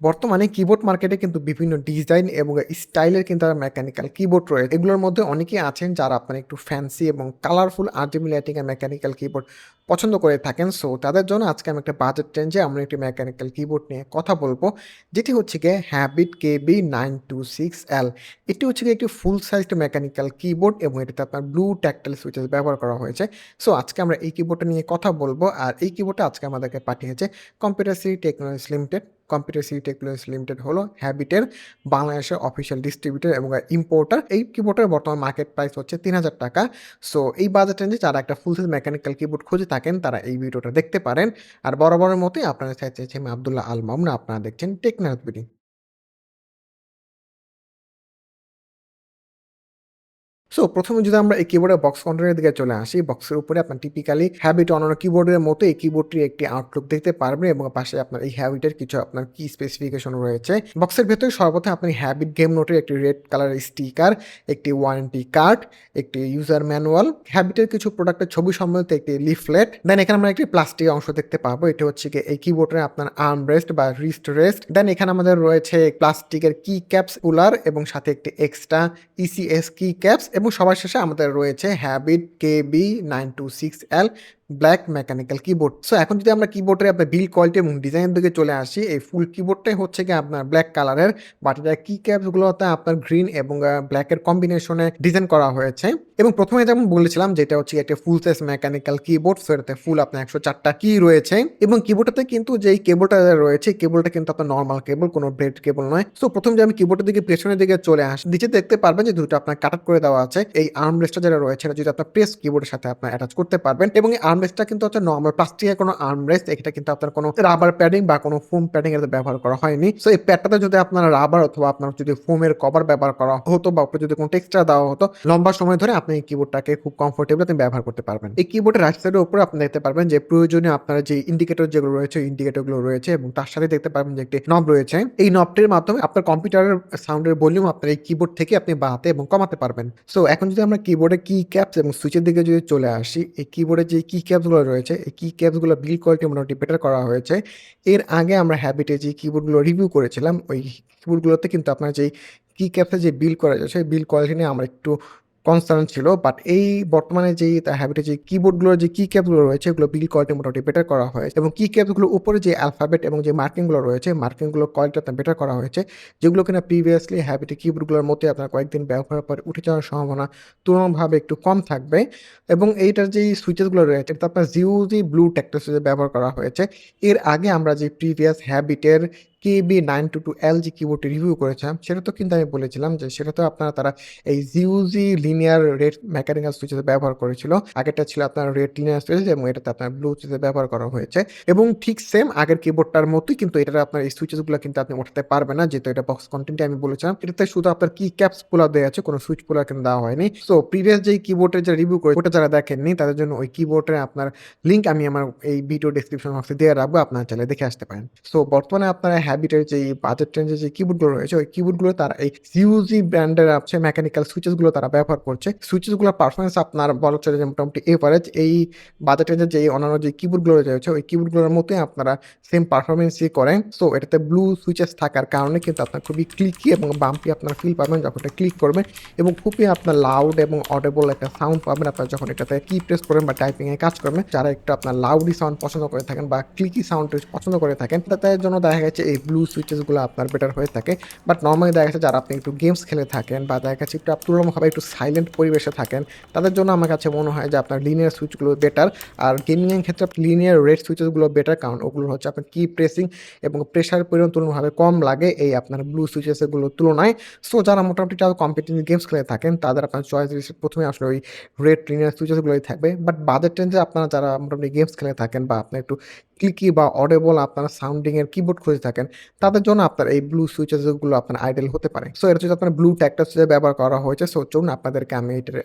বর্তমানে কিবোর্ড মার্কেটে কিন্তু বিভিন্ন ডিজাইন এবং স্টাইলের কিন্তু মেকানিক্যাল কিবোর্ড রয়েছে। এগুলোর মধ্যে অনেকেই আছেন যারা আপনার একটু ফ্যান্সি এবং colourful RGB lighting mechanical keyboard পছন্দ করে থাকেন। সো তাদের জন্য আজকে আমি একটা বাজেট রেঞ্জে আমরা একটি মেকানিক্যাল কিবোর্ড নিয়ে কথা বলব, যেটি হচ্ছে গিয়ে Havit K B nine two six L এটি হচ্ছে গিয়ে একটি ফুল সাইজড মেকানিক্যাল কিবোর্ড এবং এটাতে আপনার ব্লু ট্যাকটাইল সুইচেস ব্যবহার করা হয়েছে। সো আজকে আমরা এই কিবোর্ডটা নিয়ে কথা বলব আর এই কিবোর্ডটা আজকে আমাদেরকে পাঠিয়েছে Computer City Technologies Limited. Computer City Technology Limited হলো হ্যাবিটের বাংলাদেশের অফিসিয়াল ডিস্ট্রিবিউটার এবং ইম্পোর্টার। এই কিবোর্ডের বর্তমান মার্কেট প্রাইস হচ্ছে ৳৩,০০০ সো এই বাজেট রেঞ্জে যারা একটা ফুল সাইজ মেকানিক্যাল কিবোর্ড খুঁজে থাকেন তারা এই ভিডিওটা দেখতে পারেন। আর বরাবরের মতোই আপনারা চাইছে আব্দুল্লাহ আল মামুন। আপনারা দেখছেন টেকনাফ বিডি। সো প্রথমে যদি আমরা এই কিবোর্ডের বক্স কন্টেন্টের দিকে চলে আসি, বক্সের উপরে আপনার টিপিক্যালি হ্যাবিট অন্যান্য কিবোর্ডের মতো এই কিবোর্ডটির একটি আউটলুক দেখতে পারবেন এবং পাশে আপনার এই হ্যাবিটের কিছু আপনার কি স্পেসিফিকেশন রয়েছে। বক্সের ভেতরে সর্বপ্রথম আপনি হ্যাবিট গেম নোটের একটি রেড কালারের স্টিকার, একটি ওয়ারেন্টি কার্ড, একটি ইউজার ম্যানুয়াল, হ্যাবিটের কিছু প্রোডাক্টের ছবি সম্বলিত একটি লিফলেট, দেন এখানে আমরা একটি প্লাস্টিকের অংশ দেখতে পাবো। এটি হচ্ছে কি এই কিবোর্ডের আপনার আর্ম রেস্ট বা রিস্ট রেস্ট। দেন এখানে আমাদের রয়েছে প্লাস্টিকের কি ক্যাপস কুলার এবং সাথে একটি এক্সট্রা ইসিএস কি ক্যাপস এবং সবার শেষে আমাদের রয়েছে Havit KB926L black mechanical keyboard. So এখন যদি আমরা কিবোর্ডের আপনার বিল কোয়ালিটি এবং ডিজাইনের দিকে চলে আসি, এই ফুল কিবোর্ডটাই হচ্ছে কি আপনার ব্ল্যাক কালারের বাট এটার কি ক্যাপসগুলোতে আপনার গ্রিন এবং ব্ল্যাকের কম্বিনেশনে ডিজাইন করা হয়েছে এবং প্রথমে যেমন বলেছিলাম যে এটা হচ্ছে একটা full size mechanical keyboard. So এটাতে ফুল আপনার একশো চারটা কি রয়েছে এবং কিবোর্ডটাতে কিন্তু যেই কেবলটা রয়েছে, কেবলটা কিন্তু আপনার নর্মাল কেবল, কোনো ব্রেড কেবল নয়। সো প্রথম যে আমি কিবোর্ডের দিকে পেছনের দিকে চলে আসি, নিচে দেখতে পারবেন যে দুটো আপনার কাট করে দেওয়া আছে। এই আর্ম রেস্টটা যেটা রয়েছে এটা যদি আপনার প্রেস কিবোর্ডের সাথে আপনার অ্যাটাচ করতে পারবেন এবং আর্ম রেস্টটা কিন্তু হচ্ছে নরমাল প্লাস্টিকের কোনো আর্ম রেস্ট। এটা কিন্তু আপনার কোনো রাবার প্যাডিং বা কোনো ফোম প্যাডিং এর ব্যবহার করা হয়নি। সো এই প্যাডটাতে যদি আপনার রাবার অথবা আপনার যদি ফোমের কভার ব্যবহার করা হতো বা যদি কোনো টেক্সচার দেওয়া হতো, লম্বা সময় ধরে আপনি এই কিবোর্ডটাকে খুব কমফোর্টেবল আপনি ব্যবহার করতে পারবেন। এই কিবোর্ডের রাইট সাইডের উপরে আপনি দেখতে পারবেন যে প্রয়োজনীয় আপনার যে ইন্ডিকেটর যেগুলো রয়েছে, ইন্ডিকেটরগুলো রয়েছে এবং তার সাথে দেখতে পারবেন যে একটি নব রয়েছে। এই নবটির মাধ্যমে আপনার কম্পিউটারের সাউন্ডের ভলিউম আপনার এই কিবোর্ড থেকে আপনি বাড়াতে এবং কমাতে পারবেন। সো এখন যদি আমরা কিবোর্ডের কি ক্যাপস এবং সুইচের দিকে যদি চলে আসি, এই কিবোর্ডের যে কি ক্যাপসগুলো রয়েছে, এই কি ক্যাপসগুলো বিল বিল্ড কোয়ালিটি মোটামুটি বেটার করা হয়েছে। এর আগে আমরা হ্যাবিটে যে কিবোর্ডগুলো রিভিউ করেছিলাম, ওই কিবোর্ডগুলোতে কিন্তু আপনার যেই কি ক্যাপসে যে বিল করা যায়, সেই বিল কোয়ালিটি নিয়ে আমরা একটু কনসার্ন ছিল। বাট এই বর্তমানে যেই তা হ্যাবিটের যে কিবোর্ডগুলোর যে কি ক্যাপসগুলো রয়েছে, এগুলো বিল্ড কোয়ালিটি মোটামুটি বেটার করা হয়েছে এবং কি ক্যাপসগুলোর উপরে যে অ্যালফাবেট এবং যে মার্কিংগুলো রয়েছে, মার্কিংগুলোর কোয়ালিটি বেটার করা হয়েছে। যেগুলো কিনা প্রিভিয়াসলি হ্যাবিটের কিবোর্ডগুলোর মতোই আপনার কয়েকদিন ব্যবহারের পরে উঠে যাওয়ার সম্ভাবনা তুলনাভাবে একটু কম থাকবে এবং এইটার যেই সুইচেসগুলো রয়েছে, এটা আপনার জিউজি ব্লু ট্যাকটাইল সুইচ ব্যবহার করা হয়েছে। এর আগে আমরা যে প্রিভিয়াস হ্যাবিটের KB922L যে কিবোর্ডটি রিভিউ করেছিলাম, তো কিন্তু আমি বলেছিলাম যে সেটা তো আপনারা তারা এই জিউজি লিনিয়ার রেড মেকানিক্যাল সুইচেস ব্যবহার করেছিল। আগেরটা ছিল আপনার রেড লিনিয়ার সুইচ এবং এটাতে আপনার ব্লু সুইচেস ব্যবহার করা হয়েছে এবং ঠিক সেম আগের কিবোর্ডটার মতোই কিন্তু এটা আপনার এই সুইচেসগুলো কিন্তু আপনি ওঠাতে পারবেন না। যেহেতু এটা বক্স কনটেন্টে আমি বলেছিলাম। এটাতে শুধু আপনার কি ক্যাপস পুলার দেওয়া আছে, কোনো সুইচ পুলার কিন্তু দেওয়া হয়নি। সো প্রিভিয়াস যেই কিবোর্ডের যে রিভিউ করে ওটা যারা দেখেননি তাদের জন্য ওই কিবোর্ডের আপনার লিঙ্ক আমি আমার এই ভিডিও ডেসক্রিপশন বক্সে দিয়ে রাখব। আপনারা চাইলে দেখে আসতে পারেন। সো বর্তমানে আপনারা হ্যাবিটের যে বাজেট রেঞ্জের যে কিবোর্ডগুলো রয়েছে, ওই কিবোর্ডগুলো তারা এই জিউজি ব্র্যান্ডের আছে মেকানিক্যাল সুইচেসগুলো তারা ব্যবহার করছে। সুইচেসগুলোর পারফরমেন্স আপনার বলা চলে যে মোটামুটি এভারেজ। এই বাজেট রেঞ্জের যেই অন্যান্য যে কিবোর্ডগুলো রয়েছে, ওই কিবোর্ডগুলোর মতোই আপনারা সেম পারফরম্যান্সই করেন। সো এটাতে ব্লু সুইচেস থাকার কারণে কিন্তু আপনার খুবই ক্লিকি এবং বাম্পি আপনার ফিল পাবেন যখন এটা ক্লিক করবেন এবং খুবই আপনার লাউড এবং অডেবল একটা সাউন্ড পাবেন আপনার যখন এটাতে কি প্রেস করবেন বা টাইপিং এ কাজ করবেন। যারা একটু আপনার লাউডি সাউন্ড পছন্দ করে থাকেন বা ক্লিকি সাউন্ড পছন্দ করে থাকেন, তাদের জন্য দেখা গেছে এই ব্লু সুইচেসগুলো আপনার বেটার হয়ে থাকে। বাট নর্মালি দেখা গেছে যারা আপনি একটু গেমস খেলে থাকেন বা দেখা গেছে একটু তুলনামূলকভাবে একটু সাইলেন্ট পরিবেশে থাকেন, তাদের জন্য আমার কাছে মনে হয় যে আপনার লিনিয়ার সুইচগুলো বেটার। আর গেমিংয়ের ক্ষেত্রে লিনিয়ার রেড সুইচেসগুলো বেটার কারণ ওগুলো হচ্ছে আপনার কি প্রেসিং এবং প্রেশার পরিমাণ তুলনামূলকভাবে কম লাগে এই আপনার ব্লু সুইচেসগুলোর তুলনায়। সো যারা মোটামুটি যারা কম্পিটিটিভ গেমস খেলে থাকেন, তাদের আপনার চয়েস লিস্টে ১ম এ আসলে ওই রেড লিনিয়ার সুইচেসগুলোই থাকবে। বাট বাজেট রেঞ্জে আপনারা যারা মোটামুটি গেমস খেলে থাকেন বা আপনার একটু ক্লিকি বা অডেবল আপনারা সাউন্ডিং এর কিবোর্ড খুঁজে থাকেন, তাদের জন্য আপনার এই ব্লু সুইচেসগুলো আপনার আইডিয়াল হতে পারে। সো এটা যদি আপনার ব্লু ট্যাক্টাস ব্যবহার করা হয়েছে। সো চলুন আপনাদেরকে আমি এটার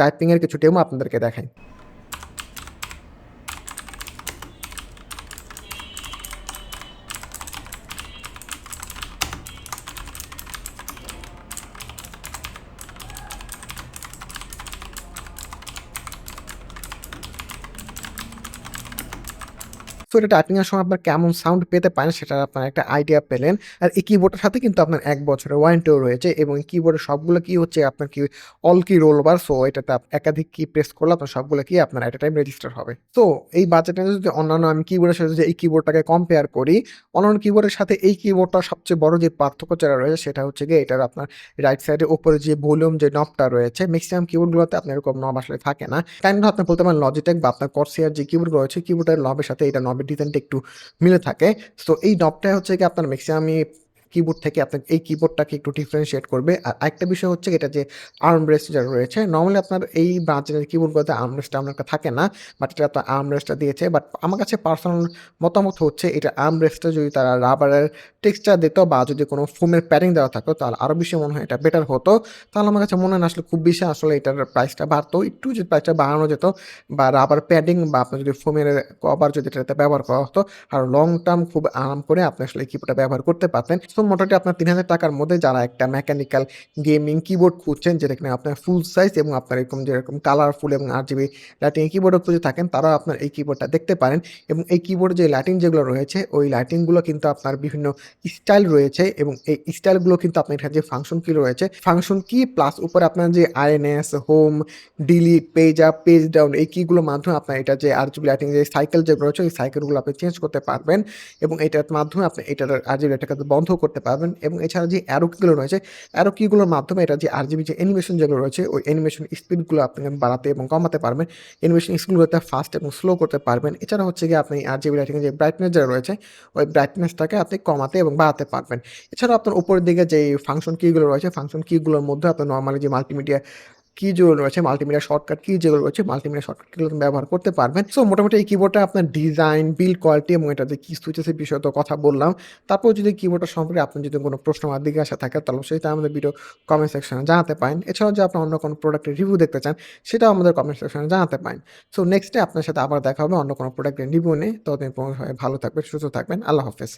টাইপিংয়ের এর কিছু টেমো আপনাদেরকে দেখাই। সো এটা টাইপিং এর সময় আপনার কেমন সাউন্ড পেতে পারেন সেটার আপনার একটা আইডিয়া পেলেন। আর এই কিবোর্ডের সাথে কিন্তু আপনার এক বছরের ওয়ারেন্টিও রয়েছে এবং কিবোর্ডের সবগুলো কি হচ্ছে আপনার কি অল কি রোলবার সো এটাতে একাধিক কি প্রেস করলে আপনার সবগুলো কি আপনার a টাইম রেজিস্টার হবে। সো এই বাজেটে যদি অন্যান্য আমি কিবোর্ডের সাথে যদি এই কিবোর্ডটাকে কম্পেয়ার করি, অন্যান্য কিবোর্ডের সাথে এই কিবোর্ডটার সবচেয়ে বড় যে পার্থক্য যেটা রয়েছে সেটা হচ্ছে গিয়ে এটার আপনার রাইট সাইডের উপরে যে ভলিউম যে নবটা রয়েছে ম্যাক্সিমাম কিবোর্ডগুলোতে আপনার এরকম নব আসলে থাকে না। কাইন্ড আপনি বলতে পারেন লজিটেক বা আপনার কর্সিয়ার যে কিবোর্ডগুলো রয়েছে কিবোর্ডের নবের সাথে এটা নবের ডিজাইনটা একটু মিলে থাকে। সো এই নবটা হচ্ছে কি আপনার মেক্সিমামই কিবোর্ড থেকে আপনার এই কিবোর্ডটাকে একটু ডিফারেনশিয়েট করবে। আর আরেকটা বিষয় হচ্ছে এটা যে আর্মরেস্ট যেটা রয়েছে নর্মালি আপনার এই বাজেটের কিবোর্ডগুলোতে আর্মরেস্ট আপনার একটা থাকে না। বাট এটা আপনার আর্মরেস্টটা দিয়েছে। বাট আমার কাছে পার্সোনাল মতামত হচ্ছে, এটা আর্মরেস্টটা যদি তারা রাবারের টেক্সচার দিত বা যদি কোনো ফোমের প্যাডিং দেওয়া থাকতো, তাহলে আরও বেশি মনে হয় এটা বেটার হতো। তাহলে আমার কাছে মনে হয় আসলে খুব বেশি আসলে এটার প্রাইসটা বাড়তো। একটু যদি প্রাইসটা বাড়ানো যেত বা রাবার প্যাডিং বা আপনার যদি ফোমের কভার যদি এটাতে ব্যবহার করা হতো, আর লং টার্ম খুব আরাম করে আপনি আসলে কিবোর্ডটা ব্যবহার করতে পারতেন। সো মোটামুটি আপনার ৳৩,০০০ টাকার মধ্যে যারা একটা মেকানিক্যাল গেমিং কিবোর্ড খুঁজছেন যেটা কিনা আপনার ফুল সাইজ এবং আপনার এরকম যেরকম কালারফুল এবং RGB লাইটিং কিবোর্ডও খুঁজে থাকেন তারাও আপনার এই কিবোর্ডটা দেখতে পারেন এবং এই কিবোর্ডে যে লাইটিং যেগুলো রয়েছে ওই লাইটিংগুলো কিন্তু আপনার বিভিন্ন স্টাইল রয়েছে এবং এই স্টাইলগুলো কিন্তু আপনার এখানে যে ফাংশন কি রয়েছে ফাংশন কি প্লাস উপরে আপনার যে INS, home, delete, page up, page down এই কিগুলোর মাধ্যমে আপনার এটা যে RGB লাইটিং যে সাইকেল যেগুলো রয়েছে ওই সাইকেলগুলো আপনি চেঞ্জ করতে পারবেন এবং এটার মাধ্যমে আপনি এটার RGB লাইটটাকে বন্ধও করতে পারবেন এবং এছাড়া যে অ্যারো কিগুলো রয়েছে অ্যারো কিগুলোর মাধ্যমে এটা যে আর জিবি যে অ্যানিমেশন যেগুলো রয়েছে, ওই অ্যানিমেশন স্পিডগুলো আপনি বাড়াতে এবং কমাতে পারবেন। অ্যানিমেশন স্পিডগুলোতে ফাস্ট এবং স্লো করতে পারবেন। এছাড়া হচ্ছে গিয়ে আপনি আর জিবি রাইটিং যে ব্রাইটনেস যেটা রয়েছে, ওই ব্রাইটনেসটাকে আপনি কমাতে এবং বাড়াতে পারবেন। এছাড়াও আপনার উপরের দিকে যে ফাংশন কিগুলো রয়েছে ফাংশন কিগুলোর মধ্যে আপনার নর্মালি যে মাল্টিমিডিয়া কি যেগুলো রয়েছে মাল্টিমিডিয়া শর্টকাট কি যেগুলো রয়েছে মাল্টিমিডিয়া শর্টকাটগুলো ব্যবহার করতে পারবেন। সো মোটামুটি এই কিবোর্ডটা আপনার ডিজাইন, বিল্ড কোয়ালিটি এবং এটাতে কি সুইচেসের বিষয়ে তো কথা বললাম। তারপর যদি কিবোর্ডটা সম্পর্কে আপনার যদি কোনো প্রশ্ন বা জিজ্ঞাসা থাকে তাহলে সেটা আমাদের ভিডিও কমেন্ট সেকশনে জানাতে পারেন। এছাড়াও যে আপনার অন্য কোনো প্রোডাক্টের রিভিউ দেখতে চান সেটাও আমাদের কমেন্ট সেকশনে জানাতে পারেন। সো নেক্সট আপনার সাথে আবার দেখা হবে অন্য কোনো প্রোডাক্টের রিভিউ নিয়ে। ততদিন ভালো থাকবেন, সুস্থ থাকবেন। আল্লাহ হাফেজ।